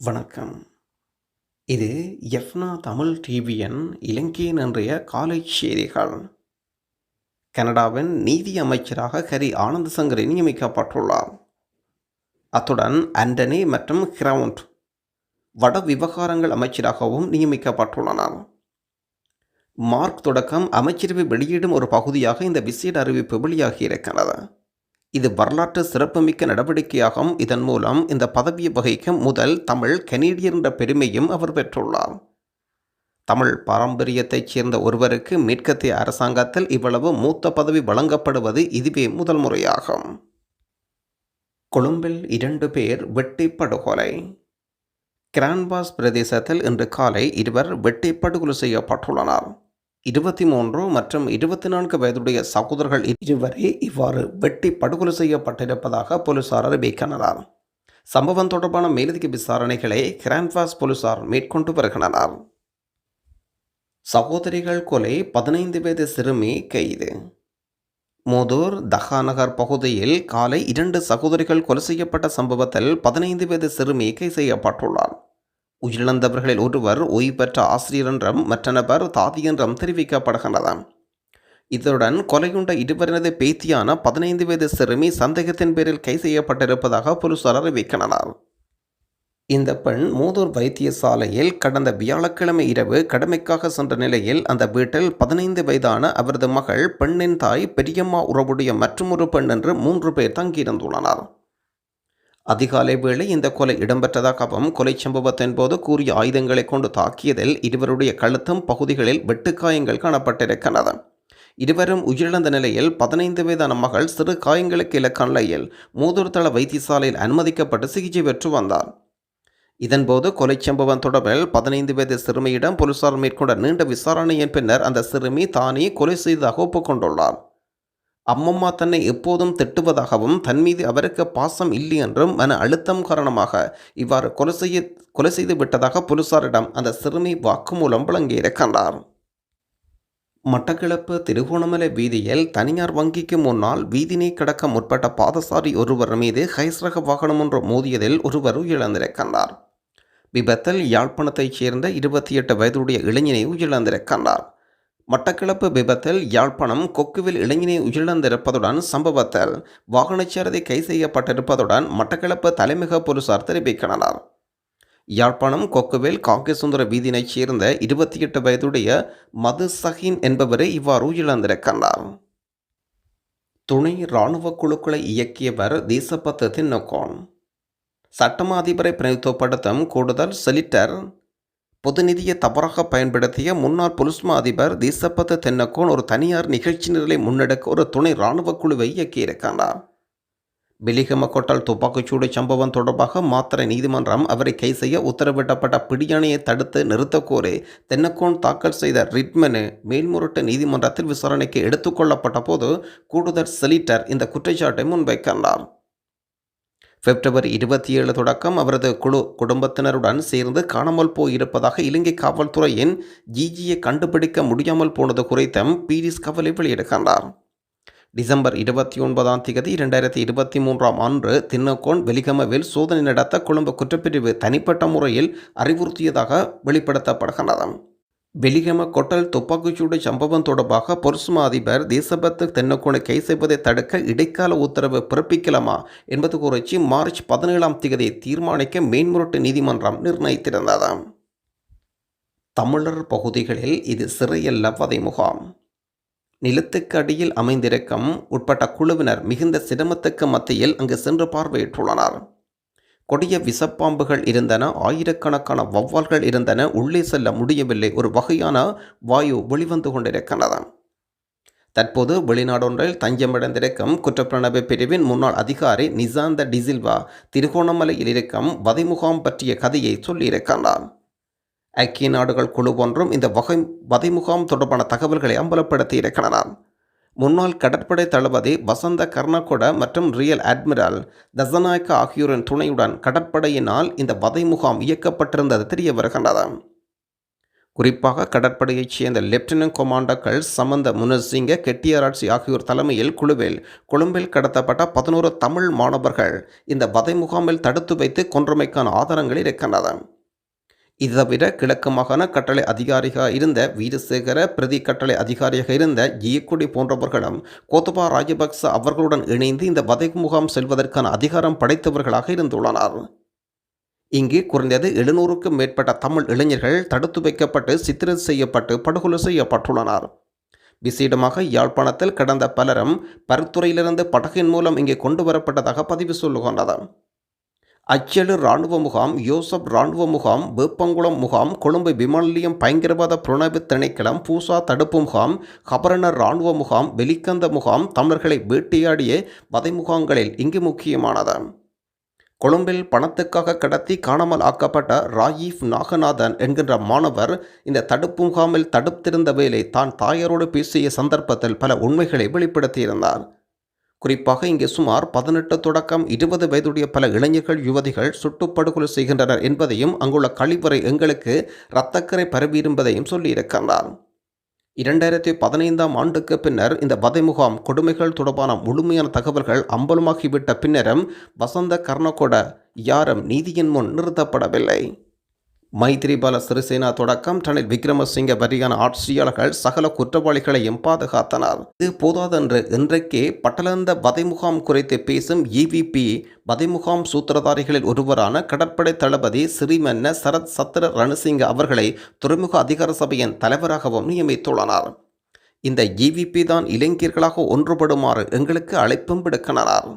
வணக்கம். இது எஃப்னா தமிழ் டிவியன் இலங்கையின் அன்றைய காலை செய்திகள். கனடாவின் நீதி அமைச்சராக ஹரி ஆனந்த சங்கரை நியமிக்கப்பட்டுள்ளார். அத்துடன் ஆண்டனி மற்றும் கிரவுண்ட் வட விவகாரங்கள் அமைச்சராகவும் நியமிக்கப்பட்டுள்ளனர் மார்க் தொடக்கம் அமைச்சரவை வெளியிடும் ஒரு பகுதியாக இந்த விசேட அறிவிப்பு வெளியாகியிருக்கிறது. இது வரலாற்று சிறப்புமிக்க நடவடிக்கையாகும். இதன் மூலம் இந்த பதவியை வகிக்கும் முதல் தமிழ் கனேடியர் என்ற பெருமையும் அவர் பெற்றுள்ளார். தமிழ் பாரம்பரியத்தைச் சேர்ந்த ஒருவருக்கு மேற்கத்திய அரசாங்கத்தில் இவ்வளவு மூத்த பதவி வழங்கப்படுவது இதுவே முதல் முறையாகும். கொழும்பில் இரண்டு பேர் வெட்டி படுகொலை கிரான்பாஸ் பிரதேசத்தில் இன்று காலை இருவர் வெட்டி படுகொலை செய்யப்பட்டுள்ளனர். இருபத்தி மூன்று மற்றும் இருபத்தி நான்கு வயதுடைய சகோதரர்கள் இருவரே இவ்வாறு வெட்டி படுகொலை செய்யப்பட்டிருப்பதாக போலீசார் அறிவிக்கின்றனர். சம்பவம் தொடர்பான மேலதிக விசாரணைகளை கிராண்ட்வாஸ் போலீசார் மேற்கொண்டு வருகின்றனர். சகோதரிகள் கொலை பதினைந்து வயது சிறுமி கைது. மூதூர் தஹாநகர் பகுதியில் காலை இரண்டு சகோதரிகள் கொலை செய்யப்பட்ட சம்பவத்தில் பதினைந்து வயது சிறுமி கை செய்யப்பட்டுள்ளார். உயிரிழந்தவர்களில் ஒருவர் ஓய்வு பெற்ற ஆசிரியர் என்றும் மற்ற நபர் தாதி என்றும் தெரிவிக்கப்படுகின்றது இதனுடன் கொலையுண்ட இருவரினது பேத்தியான பதினைந்து வயது சிறுமி சந்தேகத்தின் பேரில் கை செய்யப்பட்டிருப்பதாக போலீசார் அறிவிக்கின்றனர். இந்த பெண் மூதூர் வைத்தியசாலையில் கடந்த வியாழக்கிழமை இரவு கடமைக்காக சென்ற நிலையில் அந்த வீட்டில் பதினைந்து வயதான அவரது மகள் பெண்ணின் தாய் பெரியம்மா உறவுடைய மற்றொரு பெண் என்று மூன்று பேர் தங்கியிருந்துள்ளனர். அதிகாலை வேளை இந்த கொலை இடம்பெற்றதாகவும் கொலை சம்பவத்தின் போது கூறிய ஆயுதங்களை கொண்டு தாக்கியதில் இருவருடைய கழுத்தும் பகுதிகளில் வெட்டுக்காயங்கள் காணப்பட்டிருக்கிறது இருவரும் உயிரிழந்த நிலையில் பதினைந்து வயதான மகள் சிறு காயங்களுக்கு இலக்கான நிலையில் மூதூர் தள வைத்தியசாலையில் அனுமதிக்கப்பட்டு சிகிச்சை பெற்று வந்தார். இதன்போது கொலை சம்பவம் தொடர்பில் பதினைந்து வயது சிறுமியிடம் போலீசார் மேற்கொண்ட நீண்ட விசாரணையின் பின்னர் அந்த சிறுமி தானே கொலை செய்ததாக ஒப்புக்கொண்டுள்ளார். அம்மம்மா தன்னை எப்போதும் திட்டுவதாகவும் தன் மீது அவருக்கு பாசம் இல்லை என்றும் மன அழுத்தம் காரணமாக இவ்வாறு கொலை செய்ய கொலை செய்து விட்டதாக போலீசாரிடம் அந்த சிறுமி வாக்குமூலம் வழங்கியிருக்கின்றார். மட்டக்கிழப்பு திருகோணமலை வீதியில் தனியார் வங்கிக்கு முன்னால் வீதினை கடக்க முற்பட்ட பாதசாரி ஒருவர் மீது ஹைஸ்ரக வாகனம் ஒன்று மோதியதில் ஒருவர் உயிரிழந்திருக்கின்றார். விபத்தில் யாழ்ப்பாணத்தைச் சேர்ந்த இருபத்தி எட்டு வயதுடைய இளைஞனை உயிரிழந்திருக்கின்றார். மட்டக்களப்பு விபத்தில் யாழ்ப்பாணம் கொக்குவில் இளைஞனை உயிரிழந்திருப்பதுடன் சம்பவத்தில் வாகனச்சாரதி கை செய்யப்பட்டிருப்பதுடன் மட்டக்களப்பு தலைமிக போலீசார் தெரிவிக்கின்றனர். யாழ்ப்பாணம் கொக்குவில் காங்கேசுந்தர வீதியினைச் சேர்ந்த இருபத்தி எட்டு வயதுடைய மது சஹீன் என்பவரை இவ்வாறு உயிரிழந்திருக்கின்றார். துணை இராணுவ குழுக்களை இயக்கியவர் தேசப்பத்து தின்னகோன் சட்டமா அதிபரை பிரதித்துவப்படுத்தும் கூடுதல் செலிட்டர் பொது நிதியை தவறாக பயன்படுத்திய முன்னாள் பொலிஸ்மா அதிபர் தேசப்பத்து தென்னக்கோன் ஒரு தனியார் நிகழ்ச்சி நிரலை முன்னெடுக்க ஒரு துணை இராணுவ குழுவை இயக்கியிருக்கிறார். பெலிகம கொட்டல் துப்பாக்கிச்சூடு சம்பவம் தொடர்பாக மாத்திரை நீதிமன்றம் அவரை கை செய்ய உத்தரவிடப்பட்ட பிடியாணையை தடுத்து நிறுத்தக்கோரி தென்னக்கோன் தாக்கல் செய்த ரிட்மனு மேல்முரட்டு நீதிமன்றத்தில் விசாரணைக்கு எடுத்துக்கொள்ளப்பட்ட போது கூடுதல் செலிட்டர் இந்த குற்றச்சாட்டை முன்வைக்கின்றார் பிப்ரவரி இருபத்தி ஏழு தொடக்கம் அவரது குழு குடும்பத்தினருடன் சேர்ந்து காணாமல் போயிருப்பதாக இலங்கை காவல்துறையின் ஜிஜியை கண்டுபிடிக்க முடியாமல் போனது குறித்தும் பீரிஸ் கவலை வெளியிடுகின்றார். டிசம்பர் இருபத்தி ஒன்பதாம் தேதி இரண்டாயிரத்தி இருபத்தி மூன்றாம் ஆண்டு தின்னக்கோன் வெலிகமவில் சோதனை நடத்த கொழும்பு குற்றப்பிரிவு தனிப்பட்ட முறையில் அறிவுறுத்தியதாக வெளிப்படுத்தப்படுகின்றது. வெளிகம கொட்டல் துப்பாக்கிச்சூடு சம்பவம் தொடர்பாக பொருசுமா அதிபர் தேசபத்து தென்னக்கோனை கை செய்வதை தடுக்க இடைக்கால உத்தரவு பிறப்பிக்கலாமா என்பது குறித்து மார்ச் பதினேழாம் தேதி தீர்மானிக்க மேன்முரட்டு நீதிமன்றம் நிர்ணயித்திருந்தது தமிழர் பகுதிகளில் இது சிறையல்ல வதை முகாம். நிலத்துக்கு அடியில் அமைந்திருக்கும் உட்பட்ட குழுவினர் மிகுந்த சிரமத்துக்கு மத்தியில் அங்கு சென்று பார்வையிட்டுள்ளனர். கொடிய விசப்பாம்புகள் இருந்தன. ஆயிரக்கணக்கான வௌவால்கள் இருந்தன. உள்ளே செல்ல முடியவில்லை. ஒரு வகையான வாயு வெளிவந்து கொண்டிருக்கிறது. தற்போது வெளிநாடொன்றில் தஞ்சமடைந்திருக்கும் குற்றப்புலனாய்வு பிரிவின் முன்னாள் அதிகாரி நிசாந்த டிசில்வா திருகோணமலையில் இருக்கும் வதைமுகாம் பற்றிய கதையை சொல்லியிருக்கிறார். ஐக்கிய நாடுகள் குழு ஒன்றும் இந்த வகை வதைமுகாம் தொடர்பான தகவல்களை அம்பலப்படுத்தி இருக்கிறார் முன்னாள் கடற்படை தளபதி வசந்த கர்ணகொட மற்றும் ரியல் அட்மிரல் தசநாயக்க ஆகியோரின் துணையுடன் கடற்படையினால் இந்த வதை முகாம் இயக்கப்பட்டிருந்தது தெரிய வருகின்றது. குறிப்பாக கடற்படையைச் சேர்ந்த லெப்டினன்ட் கொமாண்டர்கள் சமந்த முனசிங்க கெட்டியாராட்சி ஆகியோர் தலைமையில் குழுவில் கொழும்பில் கடத்தப்பட்ட பதினோரு தமிழ் மாணவர்கள் இந்த வதை முகாமில் தடுத்து வைத்து கொன்றமைக்கான ஆதாரங்கள் இருக்கின்றன. இது தவிர கிழக்கு மாகாண கட்டளை அதிகாரியாக இருந்த வீரசேகர பிரதி கட்டளை அதிகாரியாக இருந்த ஜியக்குடி போன்றவர்களும் கோத்தபா ராஜபக்ச அவர்களுடன் இணைந்து இந்த வதை முகாம் செல்வதற்கான அதிகாரம் படைத்தவர்களாக இருந்துள்ளனர். இங்கே குறைந்தது எழுநூறுக்கும் மேற்பட்ட தமிழ் இளைஞர்கள் தடுத்து வைக்கப்பட்டு சித்திரம் செய்யப்பட்டு படுகொலை செய்யப்பட்டுள்ளனர். விசேடமாக யாழ்ப்பாணத்தில் கடந்த பலரும் பருத்துறையிலிருந்து படகின் மூலம் இங்கே கொண்டு வரப்பட்டதாக பதிவு சொல்லுகின்றது. அச்சலு இராணுவ முகாம் யோசப் இராணுவ முகாம் வேப்பங்குளம் முகாம் கொழும்பு விமான நிலையம் பயங்கரவாத புலனாய்வு திணைக்களம் பூசா தடுப்பு முகாம் கபரணர் இராணுவ முகாம் வெலிக்கந்த முகாம் தமிழர்களை வேட்டையாடிய வதை முகாம்களில் இங்கு முக்கியமானது. கொழும்பில் பணத்துக்காக கடத்தி காணாமல் ஆக்கப்பட்ட ராயீஃப் நாகநாதன் என்கின்ற மாணவர் இந்த தடுப்பு முகாமில் தடுத்திருந்த வேலை தான் தாயாரோடு பேசிய சந்தர்ப்பத்தில் பல உண்மைகளை வெளிப்படுத்தியிருந்தார். குறிப்பாக இங்கே சுமார் பதினெட்டு தொடக்கம் இருபது வயதுடைய பல இளைஞர்கள் யுவதிகள் சுட்டுப்படுகொலை செய்கின்றனர் என்பதையும் அங்குள்ள கழிவறை எங்களுக்கு இரத்தக்கரை பரவியிருப்பதையும் சொல்லியிருக்கின்றார். இரண்டாயிரத்தி பதினைந்தாம் ஆண்டுக்கு பின்னர் இந்த வதை முகாம் கொடுமைகள் தொடர்பான முழுமையான தகவல்கள் அம்பலமாகிவிட்ட பின்னரும் வசந்த கர்ணகொட யாரும் நீதியின் முன் நிறுத்தப்படவில்லை. மைத்ரிபால சிறிசேனா தொடக்கம் ரணில் விக்ரமசிங்க வரியான ஆட்சியாளர்கள் சகல குற்றவாளிகளையும் பாதுகாத்தனர். இது போதாதென்று இன்றைக்கே பட்டலந்த வதைமுகாம் குறித்து பேசும் இவிபி வதைமுகாம் சூத்திரதாரிகளில் ஒருவரான கடற்படை தளபதி சிறிமன்ன சரத் சத்திர ரணசிங்க அவர்களை துறைமுக அதிகார சபையின் தலைவராகவும் நியமித்துள்ளனர். இந்த இவிபி தான் இளைஞர்களாக ஒன்றுபடுமாறு எங்களுக்கு அழைப்பும் விடுக்கின்றனர்.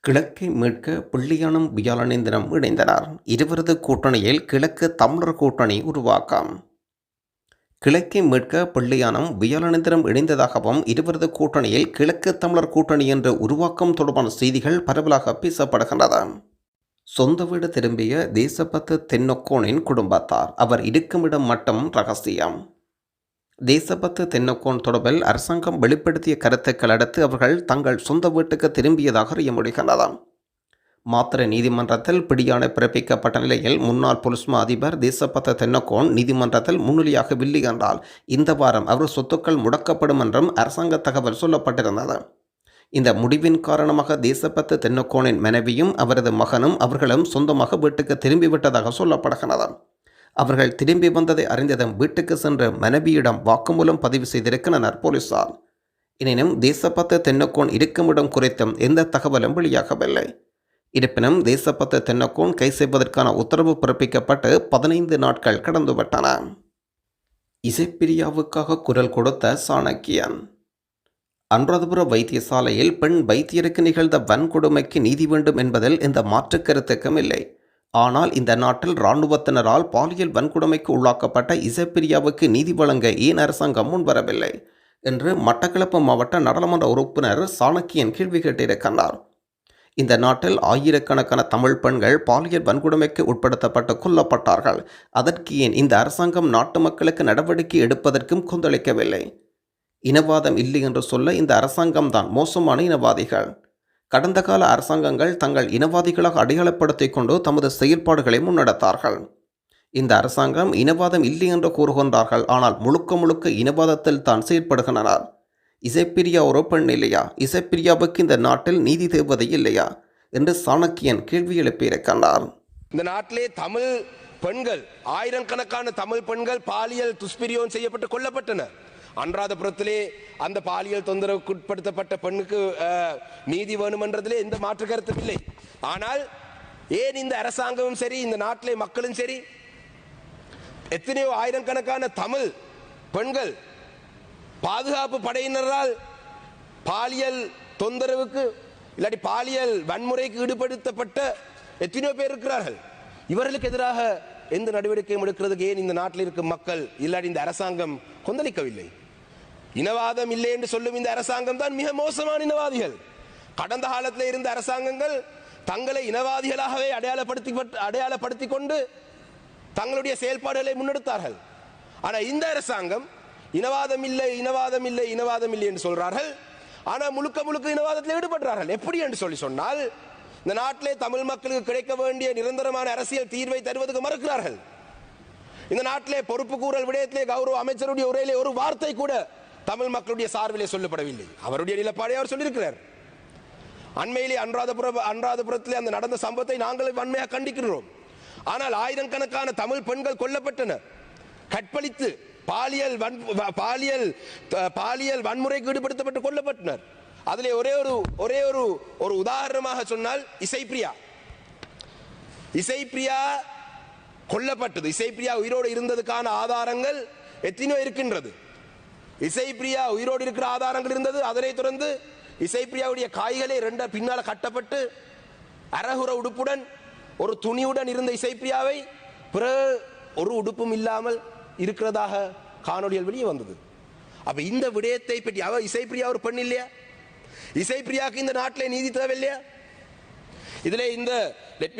கிழக்கை மீட்க பிள்ளையானும் வியாழனேந்திரம் இணைந்தனர். இருவரது கூட்டணியில் கிழக்கு தமிழர் கூட்டணி உருவாக்கம். கிழக்கை மீட்க பிள்ளையானும் வியாழனேந்திரம் இணைந்ததாகவும் இருவரது கூட்டணியில் கிழக்கு தமிழர் கூட்டணி என்ற உருவாக்கம் தொடர்பான செய்திகள் பரவலாக பேசப்படுகின்றன. சொந்த வீடு திரும்பிய தேசபத்து தென்னொக்கோனின் குடும்பத்தார் அவர் இருக்குமிடம் மட்டும் ரகசியம். தேசபத்து தென்னக்கோன் தொடர்பில் அரசாங்கம் வெளிப்படுத்திய கருத்துக்கள் அடுத்து அவர்கள் தங்கள் சொந்த வீட்டுக்கு திரும்பியதாக அறிய முடிகின்றது மாத்திர நீதிமன்றத்தில் பிடியாணை பிறப்பிக்கப்பட்ட நிலையில் முன்னாள் பொலிஸ்மா அதிபர் தேசபத்த தென்னக்கோன் நீதிமன்றத்தில் முன்னிலையாகவில்லை என்றால் இந்த வாரம் அவர் சொத்துக்கள் முடக்கப்படும் என்றும் அரசாங்க தகவல் சொல்லப்பட்டிருந்தது. இந்த முடிவின் காரணமாக தேசபத்து தென்னக்கோனின் மனைவியும் அவரது மகனும் அவர்களும் சொந்தமாக வீட்டுக்கு திரும்பிவிட்டதாக சொல்லப்படுகிறது அவர்கள் திரும்பி வந்ததை அறிந்ததும் வீட்டுக்கு சென்று மனைவியிடம் வாக்குமூலம் பதிவு செய்திருக்கின்றனர் போலீசார். எனினும் தேசப்பத்து தென்னக்கோன் இருக்குமிடம் குறித்தும் எந்த தகவலும் வெளியாகவில்லை. இருப்பினும் தேசப்பத்து தென்னக்கோன் கை செய்வதற்கான உத்தரவு பிறப்பிக்கப்பட்டு பதினைந்து நாட்கள் கடந்துவிட்டன. இசைப்பிரியாவுக்காக குரல் கொடுத்த சாணக்கியன் அன்றாதபுர வைத்தியசாலையில் பெண் வைத்தியருக்கு நிகழ்ந்த வன்கொடுமைக்கு நீதி வேண்டும் என்பதில் எந்த மாற்று கருத்துக்கும் இல்லை. ஆனால் இந்த நாட்டில் இராணுவத்தினரால் பாலியல் வன்கொடுமைக்கு உள்ளாக்கப்பட்ட இசைப்பிரியாவுக்கு நீதி வழங்க ஏன் அரசாங்கம் முன்வரவில்லை என்று மட்டக்களப்பு மாவட்ட நாடாளுமன்ற உறுப்பினர் சாணக்கியன் கேள்வி கேட்டிருக்கிறார். இந்த நாட்டில் ஆயிரக்கணக்கான தமிழ் பெண்கள் பாலியல் வன்கொடுமைக்கு உட்படுத்தப்பட்டு கொல்லப்பட்டார்கள். அதற்கு ஏன் இந்த அரசாங்கம் நாட்டு மக்களுக்கு நடவடிக்கை எடுப்பதற்கும் கொந்தளிக்கவில்லை? இனவாதம் இல்லை என்று சொல்ல இந்த அரசாங்கம்தான் மோசமான இனவாதிகள். கடந்த கால அரசாங்கங்கள் தங்கள் இனவாதிகளாக அடையாளப்படுத்திக் கொண்டு தமது செயற்பாடுகளை முன்னெடுத்தார்கள். இந்த அரசாங்கம் இனவாதம் இல்லை என்று கூறுகின்றார்கள். ஆனால் முழுக்க முழுக்க இனவாதத்தில் தான் செயற்படுகின்றனர் இசைப்பிரியா ஒரு பெண் இல்லையா? இசைப்பிரியாவுக்கு இந்த நாட்டில் நீதி தேவதை இல்லையா? என்று சாணக்கியன் கேள்வி எழுப்பியிருக்கின்றார் இந்த நாட்டிலே தமிழ் பெண்கள் ஆயிரக்கணக்கான தமிழ் பெண்கள் பாலியல் துஷ்பிரியோகம் செய்யப்பட்டு கொல்லப்பட்டனர். அன்றாதபுரத்திலே அந்த பாலியல் தொந்தரவுக்கு உட்படுத்தப்பட்ட பெண்ணுக்கு நீதி வேணுமென்றதிலே எந்த மாற்று கருத்தும் இல்லை. ஆனால் ஏன் இந்த அரசாங்கமும் சரி இந்த நாட்டிலே மக்களும் சரி எத்தனையோ ஆயிரக்கணக்கான தமிழ் பெண்கள் பாதுகாப்பு படையினரால் பாலியல் தொந்தரவுக்கு இல்லாட்டி பாலியல் வன்முறைக்கு ஈடுபடுத்தப்பட்ட எத்தனையோ பேர் இருக்கிறார்கள். இவர்களுக்கு எதிராக எந்த நடவடிக்கையும் எடுக்கிறதுக்கு ஏன் இந்த நாட்டில் இருக்கும் மக்கள் இல்லாட்டி இந்த அரசாங்கம் கொந்தளிக்கவில்லை? இனவாதம் இல்லை என்று சொல்லும் இந்த அரசாங்கம் தான் மிக மோசமான இனவாதிகள். கடந்த காலத்தில் இருந்த அரசாங்கங்கள் தங்களை இனவாதிகளாகவே அடையாளப்படுத்தி அடையாளப்படுத்தி கொண்டு தங்களுடைய செயல்பாடுகளை முன்னெடுத்தார்கள். ஆனால் இந்த அரசாங்கம் இனவாதம் இல்லை இனவாதம் இல்லை இனவாதம் இல்லை என்று சொல்றார்கள். ஆனால் முழுக்க முழுக்க இனவாதத்தில் ஈடுபடுறார்கள். எப்படி என்று சொல்லி சொன்னால் இந்த நாட்டிலே தமிழ் மக்களுக்கு கிடைக்க வேண்டிய நிரந்தரமான அரசியல் தீர்வை தருவதற்கு மறுக்கிறார்கள். இந்த நாட்டிலே பொறுப்பு கூறல் விடயத்திலே கௌரவ அமைச்சருடைய உரையிலே ஒரு வார்த்தை கூட தமிழ் மக்களுடைய சார்பிலே சொல்லப்படவில்லை. அவருடைய நிலப்பாடை அவர் சொல்லியிருக்கிறார். அண்மையிலே அன்றாதபுரம் அன்றாதபுரத்திலே அந்த நடந்த சம்பவத்தை நாங்கள் வன்மையாக கண்டிக்கிறோம் ஆனால் ஆயிரக்கணக்கான தமிழ் பெண்கள் கொல்லப்பட்டனர். கற்பழித்து பாலியல் வன் பாலியல் பாலியல் வன்முறைக்கு ஈடுபடுத்தப்பட்டு கொல்லப்பட்டனர். அதிலே ஒரே ஒரு ஒரே ஒரு ஒரு உதாரணமாக சொன்னால் இசைப்பிரியா. இசைப்பிரியா கொல்லப்பட்டது. இசைப்பிரியா உயிரோடு இருந்ததுக்கான ஆதாரங்கள் எத்தனையோ இருக்கின்றது. இசைப்பிரியா உயிரோடு இருக்கிற ஆதாரங்கள் இருந்தது. அதனை தொடர்ந்து இசைப்பிரியாவுடைய காய்களை ரெண்ட பின்னால கட்டப்பட்டு அரகுர உடுப்புடன் ஒரு துணியுடன் இருந்த இசைப்பிரியாவை பிற ஒரு உடுப்பும் இல்லாமல் இருக்கிறதாக காணொளிகள் வெளியே வந்தது. அப்ப இந்த விடயத்தை பற்றி அவ இசைப்பிரியா ஒரு பெண் இல்லையா? இசைப்பிரியாவுக்கு இந்த நாட்டில் நீதி தேவை இல்லையா இதுல இந்த லெட்மி